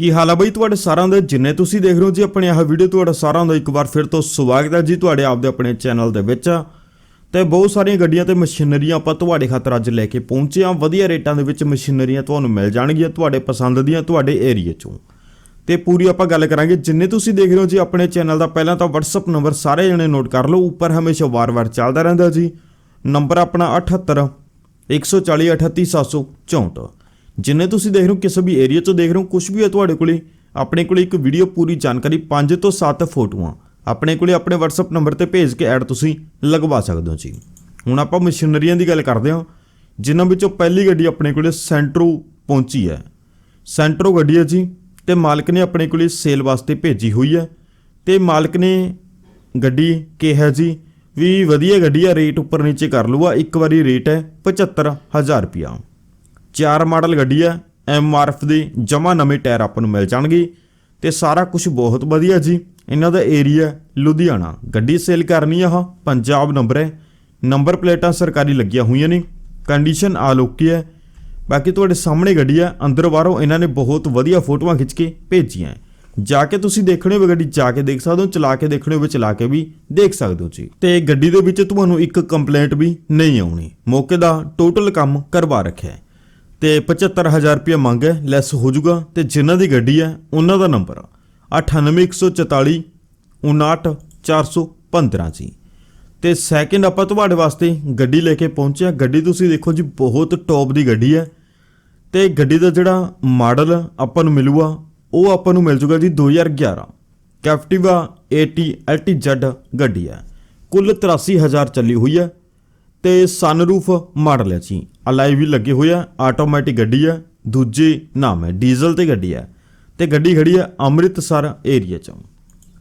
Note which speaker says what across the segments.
Speaker 1: ਕੀ ਹਾਲ ਆ ਬਈ ਤੁਹਾਡੇ ਸਾਰਿਆਂ ਦਾ? ਜਿੰਨੇ ਤੁਸੀਂ ਦੇਖ ਰਹੇ ਹੋ ਜੀ ਆਪਣੇ ਆਹ ਵੀਡੀਓ ਤੁਹਾਡਾ ਸਾਰਿਆਂ ਦਾ ਇੱਕ ਵਾਰ ਫਿਰ ਤੋਂ ਸਵਾਗਤ ਹੈ ਜੀ ਤੁਹਾਡੇ ਆਪਦੇ ਆਪਣੇ ਚੈਨਲ ਦੇ ਵਿੱਚ। ਤੇ ਬਹੁਤ ਸਾਰੀਆਂ ਗੱਡੀਆਂ ਤੇ ਮਸ਼ੀਨਰੀਆਂ ਆਪਾਂ ਤੁਹਾਡੇ ਖਾਤਰ ਅੱਜ ਲੈ ਕੇ ਪਹੁੰਚੇ ਹਾਂ। ਵਧੀਆ ਰੇਟਾਂ ਦੇ ਵਿੱਚ ਮਸ਼ੀਨਰੀਆਂ ਤੁਹਾਨੂੰ ਮਿਲ ਜਾਣਗੀਆਂ ਤੁਹਾਡੇ ਪਸੰਦ ਦੀਆਂ ਤੁਹਾਡੇ ਏਰੀਆ ਚੋਂ। ਤੇ ਪੂਰੀ ਆਪਾਂ ਗੱਲ ਕਰਾਂਗੇ। ਜਿੰਨੇ ਤੁਸੀਂ ਦੇਖ ਰਹੇ ਹੋ ਜੀ ਆਪਣੇ ਚੈਨਲ ਦਾ, ਪਹਿਲਾਂ ਤਾਂ WhatsApp ਨੰਬਰ ਸਾਰੇ ਜਣੇ ਨੋਟ ਕਰ ਲਓ। ਉੱਪਰ ਹਮੇਸ਼ਾ ਵਾਰ-ਵਾਰ ਚੱਲਦਾ ਰਹਿੰਦਾ ਜੀ। ਨੰਬਰ ਆਪਣਾ 78 140 38764 ਜਿੰਨੇ ਤੁਸੀਂ ਦੇਖ ਰਹੇ ਹੋ, ਕਿਸੇ ਵੀ ਏਰੀਆ 'ਚੋਂ ਦੇਖ ਰਹੇ ਹੋ ਕੁਝ ਵੀ ਹੈ ਤੁਹਾਡੇ ਕੋਲੇ, ਆਪਣੇ ਕੋਲੇ ਇੱਕ ਵੀਡੀਓ ਪੂਰੀ ਜਾਣਕਾਰੀ 5 ਤੋਂ 7 ਫੋਟੋਆਂ। ਆਪਣੇ ਕੋਲੇ ਆਪਣੇ WhatsApp ਨੰਬਰ ਤੇ ਭੇਜ ਕੇ ਐਡ ਤੁਸੀਂ ਲਗਵਾ ਸਕਦੇ ਹੋ ਜੀ। ਹੁਣ ਆਪਾਂ ਮਸ਼ੀਨਰੀਆਂ ਦੀ ਗੱਲ ਕਰਦੇ ਹਾਂ। ਜਿਨ੍ਹਾਂ ਵਿੱਚੋਂ ਪਹਿਲੀ ਗੱਡੀ ਆਪਣੇ ਕੋਲੇ ਸੈਂਟਰੋ ਪਹੁੰਚੀ ਹੈ। ਸੈਂਟਰੋ ਗੱਡੀ ਹੈ ਜੀ, ਤੇ ਮਾਲਕ ਨੇ ਆਪਣੇ ਕੋਲੇ ਸੇਲ ਵਾਸਤੇ ਭੇਜੀ ਹੋਈ ਹੈ। ਤੇ ਮਾਲਕ ਨੇ ਗੱਡੀ ਕਿਹਾ ਜੀ ਵੀ ਵਧੀਆ ਗੱਡੀ ਆ ਰੇਟ ਉੱਪਰ ਨੀਚੇ ਕਰ ਲੂਗਾ ਇੱਕ ਵਾਰੀ ਰੇਟ ਹੈ 75000 ਰੁਪਿਆ ਚਾਰ ਮਾਡਲ ਗੱਡੀ ਆ ਐਮਆਰਐਫ ਦੇ, ਜਮਾ ਨਵੇਂ ਟਾਇਰ ਆਪਾਂ ਨੂੰ ਮਿਲ ਜਾਣਗੇ। ਤੇ ਸਾਰਾ ਕੁਝ ਬਹੁਤ ਵਧੀਆ ਜੀ। ਇਹਨਾਂ ਦਾ ਏਰੀਆ ਲੁਧਿਆਣਾ। ਗੱਡੀ ਸੇਲ ਕਰਨੀ ਆ ਆਹ ਪੰਜਾਬ ਨੰਬਰ ਹੈ। ਨੰਬਰ ਪਲੇਟਾਂ ਸਰਕਾਰੀ ਲੱਗੀਆਂ ਹੋਈਆਂ ਨੇ। ਕੰਡੀਸ਼ਨ ਆਲੋਕੀ ਹੈ। ਬਾਕੀ ਤੁਹਾਡੇ ਸਾਹਮਣੇ ਗੱਡੀ ਆ, ਅੰਦਰ ਬਾਹਰੋਂ ਇਹਨਾਂ ਨੇ ਬਹੁਤ ਵਧੀਆ ਫੋਟੋਆਂ ਖਿੱਚ ਕੇ ਭੇਜੀਆਂ ਜਾ ਕੇ ਤੁਸੀਂ ਦੇਖਣੇ ਹੋਵੇ, ਗੱਡੀ ਜਾ ਕੇ ਦੇਖ ਸਕਦੇ ਹੋ, ਚਲਾ ਕੇ ਦੇਖਣੇ ਹੋਵੇ, ਚਲਾ ਕੇ ਵੀ ਦੇਖ ਸਕਦੇ ਹੋ ਜੀ। ਤੇ ਗੱਡੀ ਦੇ ਵਿੱਚ ਤੁਹਾਨੂੰ ਇੱਕ ਕੰਪਲੇਂਟ ਵੀ ਨਹੀਂ ਆਉਣੀ। ਮੌਕੇ ਦਾ ਟੋਟਲ ਕੰਮ ਕਰਵਾ ਰੱਖਿਆ ਹੈ। ਤੇ 75000 ਰੁਪਏ ਮੰਗ ਹੈ ਲੈਸ ਹੋ ਜਾਊਗਾ। ਤੇ ਜਿਨ੍ਹਾਂ ਦੀ ਗੱਡੀ ਹੈ, ਉਹਨਾਂ ਦਾ ਨੰਬਰ 98144 59415 ਜੀ। ਤੇ ਸੈਕਿੰਡ ਆਪਾਂ ਤੁਹਾਡੇ ਵਾਸਤੇ ਗੱਡੀ ਲੈ ਕੇ ਪਹੁੰਚਿਆ ਗੱਡੀ ਤੁਸੀਂ ਦੇਖੋ ਜੀ, ਬਹੁਤ ਟੌਪ ਦੀ ਗੱਡੀ ਹੈ। ਤੇ ਗੱਡੀ ਦਾ ਜਿਹੜਾ ਮਾਡਲ ਆਪਾਂ ਨੂੰ ਮਿਲੂਗਾ, ਉਹ ਆਪਾਂ ਨੂੰ ਮਿਲ ਜੂਗਾ ਜੀ 2011 ਕੈਪਟਿਵਾ 80 LTZ ਗੱਡੀ ਹੈ। ਕੁੱਲ 83000 ਚੱਲੀ ਹੋਈ ਹੈ। ਤੇ ਸਨਰੂਫ ਮਾਡਲ ਹੈ ਜੀ ਅਲਾਈ ਵੀ ਲੱਗੇ ਹੋਏ ਆ ਆਟੋਮੈਟਿਕ ਗੱਡੀ ਹੈ ਦੂਜੇ ਨਾਮ ਹੈ ਡੀਜ਼ਲ ਤੇ ਗੱਡੀ ਹੈ ਤੇ ਗੱਡੀ ਖੜੀ ਹੈ ਅੰਮ੍ਰਿਤਸਰ ਏਰੀਆ ਚੋਂ।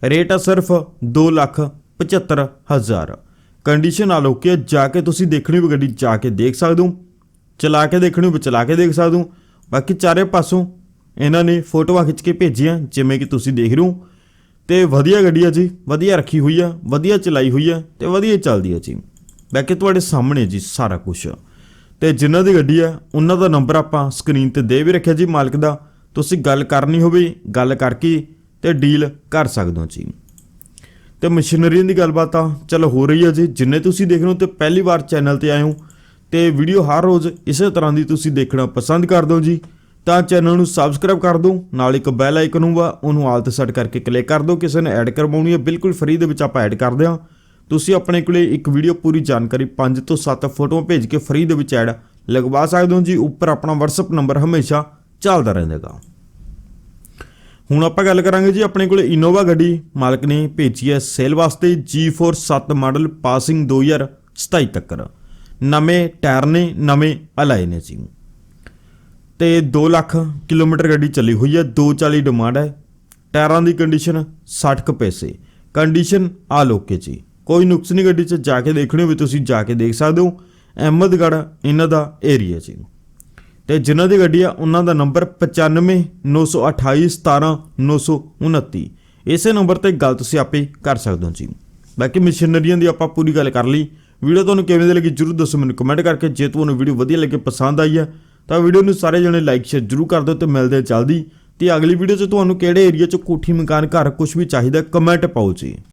Speaker 1: ਰੇਟ ਆ ਸਿਰਫ 275000 ਕੰਡੀਸ਼ਨ ਆਲੋਕੀ ਹੈ ਜਾ ਕੇ ਤੁਸੀਂ ਦੇਖਣੀ ਵੀ ਗੱਡੀ ਜਾ ਕੇ ਦੇਖ ਸਕਦੇ ਹੋ। ਚਲਾ ਕੇ ਦੇਖਣੀ ਵੀ ਚਲਾ ਕੇ ਦੇਖ ਸਕਦੇ ਹੋ। ਬਾਕੀ ਚਾਰੇ ਪਾਸੋਂ ਇਹਨਾਂ ਨੇ ਫੋਟੋਆਂ ਖਿੱਚ ਕੇ ਭੇਜੀਆਂ, ਜਿਵੇਂ ਕਿ ਤੁਸੀਂ ਦੇਖ ਰਹੇ ਹੋ। ਤੇ ਵਧੀਆ ਗੱਡੀ ਆ ਜੀ, ਵਧੀਆ ਰੱਖੀ ਹੋਈ ਆ, ਵਧੀਆ ਚਲਾਈ ਹੋਈ ਆ, ਤੇ ਵਧੀਆ ਚੱਲਦੀ ਹੈ ਜੀ। ਬਾਕੀ ਤੁਹਾਡੇ ਸਾਹਮਣੇ ਜੀ ਸਾਰਾ ਕੁਝ ਤੇ ਜਿਨ੍ਹਾਂ ਦੀ ਗੱਡੀ ਆ, ਉਹਨਾਂ ਦਾ ਨੰਬਰ ਆਪਾਂ ਸਕਰੀਨ ਤੇ ਦੇ ਵੀ ਰੱਖਿਆ ਜੀ ਮਾਲਕ ਦਾ। ਤੁਸੀਂ ਗੱਲ ਕਰਨੀ ਹੋਵੇ, ਗੱਲ ਕਰਕੇ ਤੇ ਡੀਲ ਕਰ ਸਕਦੇ ਹੋ ਜੀ। ਤੇ ਮਸ਼ੀਨਰੀਆਂ ਦੀ ਗੱਲਬਾਤ ਆ, ਚਲੋ ਹੋ ਰਹੀ ਹੈ ਜੀ। ਜਿੰਨੇ ਤੁਸੀਂ ਦੇਖ ਰਹੇ ਹੋ ਤੇ ਪਹਿਲੀ ਵਾਰ ਚੈਨਲ ਤੇ ਆਏ ਹੋ, ਤੇ ਵੀਡੀਓ ਹਰ ਰੋਜ਼ ਇਸੇ ਤਰ੍ਹਾਂ ਦੀ ਤੁਸੀਂ ਦੇਖਣਾ ਪਸੰਦ ਕਰਦੇ ਹੋ ਜੀ। ਤਾਂ ਚੈਨਲ ਨੂੰ ਸਬਸਕ੍ਰਾਈਬ ਕਰ ਦਿਓ, ਨਾਲ ਇੱਕ ਬੈਲ ਆਈਕਨ ਹੋਊਗਾ ਉਹਨੂੰ ਆਲ ਤੇ ਸੈੱਟ ਕਰਕੇ ਕਲਿੱਕ ਕਰ ਦਿਓ। ਕਿਸੇ ਨੇ ਐਡ ਕਰਵਾਉਣੀ ਹੈ ਬਿਲਕੁਲ ਫ੍ਰੀ ਦੇ ਵਿੱਚ ਆਪਾਂ ਐਡ ਕਰਦੇ ਹਾਂ। ਤੁਸੀਂ ਆਪਣੇ ਕੋਲੇ ਇੱਕ ਵੀਡੀਓ ਪੂਰੀ ਜਾਣਕਾਰੀ 5 ਤੋਂ 7 ਫੋਟੋਆਂ ਭੇਜ ਕੇ ਫਰੀ ਦੇ ਵਿੱਚ ਐਡ ਲਗਵਾ ਸਕਦੇ ਹੋ ਜੀ। ਉੱਪਰ ਆਪਣਾ WhatsApp ਨੰਬਰ ਹਮੇਸ਼ਾ ਚੱਲਦਾ ਰਹਿੰਦਾਗਾ। ਹੁਣ ਆਪਾਂ ਗੱਲ ਕਰਾਂਗੇ ਜੀ ਆਪਣੇ ਕੋਲੇ ਇਨੋਵਾ ਗੱਡੀ। ਮਾਲਕ ਨੇ ਭੇਜੀ ਹੈ ਸੇਲ ਵਾਸਤੇ G4 7 ਮਾਡਲ ਪਾਸਿੰਗ 2027 ਤੱਕ। ਨਵੇਂ ਟਾਇਰ ਨੇ, ਨਵੇਂ ਅਲਾਈ ਨੇ ਜੀ। ਤੇ 2 ਲੱਖ ਕਿਲੋਮੀਟਰ ਗੱਡੀ ਚੱਲੀ ਹੋਈ ਹੈ 240 ਡਿਮਾਂਡ ਹੈ। ਟਾਇਰਾਂ ਦੀ ਕੰਡੀਸ਼ਨ 60 ਕੁ ਪੈਸੇ। ਕੰਡੀਸ਼ਨ ਆ ਲੋਕੇ ਜੀ। ਕੋਈ ਨੁਕਸ ਨਹੀਂ ਗੱਡੀ 'ਚ ਜਾ ਕੇ ਦੇਖਣੀ ਹੋਵੇ, ਤੁਸੀਂ ਜਾ ਕੇ ਦੇਖ ਸਕਦੇ ਹੋ। ਅਹਿਮਦਗੜ੍ਹ, ਇਹਨਾਂ ਦਾ ਏਰੀਆ ਜੀ। ਤੇ ਜਿਨ੍ਹਾਂ ਦੀ ਗੱਡੀ ਆ, ਉਹਨਾਂ ਦਾ ਨੰਬਰ 9592817929 ਇਸੇ ਨੰਬਰ ਤੇ ਗੱਲ ਤੁਸੀਂ ਆਪੇ ਕਰ ਸਕਦੇ ਹੋ ਜੀ। ਬਾਕੀ ਮਸ਼ੀਨਰੀਆਂ ਦੀ ਆਪਾਂ ਪੂਰੀ ਗੱਲ ਕਰ ਲਈ। ਵੀਡੀਓ ਤੁਹਾਨੂੰ ਕਿਵੇਂ ਦੀ ਲੱਗੀ ਜਰੂਰ ਦੱਸੋ ਮੈਨੂੰ ਕਮੈਂਟ ਕਰਕੇ। ਜੇ ਤੁਹਾਨੂੰ ਵੀਡੀਓ ਵਧੀਆ ਲੱਗੇ, ਪਸੰਦ ਆਈ ਹੈ ਤਾਂ ਵੀਡੀਓ ਨੂੰ ਸਾਰੇ ਜਣੇ ਲਾਈਕ ਸ਼ੇਅਰ ਜਰੂਰ ਕਰ ਦਿਓ ਤੇ ਮਿਲਦੇ ਹਾਂ ਜਲਦੀ। ਤੇ ਅਗਲੀ ਵੀਡੀਓ 'ਚ ਤੁਹਾਨੂੰ ਕਿਹੜੇ ਏਰੀਆ 'ਚ ਕੋਠੀ, ਮਕਾਨ, ਘਰ ਕੁਝ ਵੀ ਚਾਹੀਦਾ ਕਮੈਂਟ ਪਾਓ ਜੀ।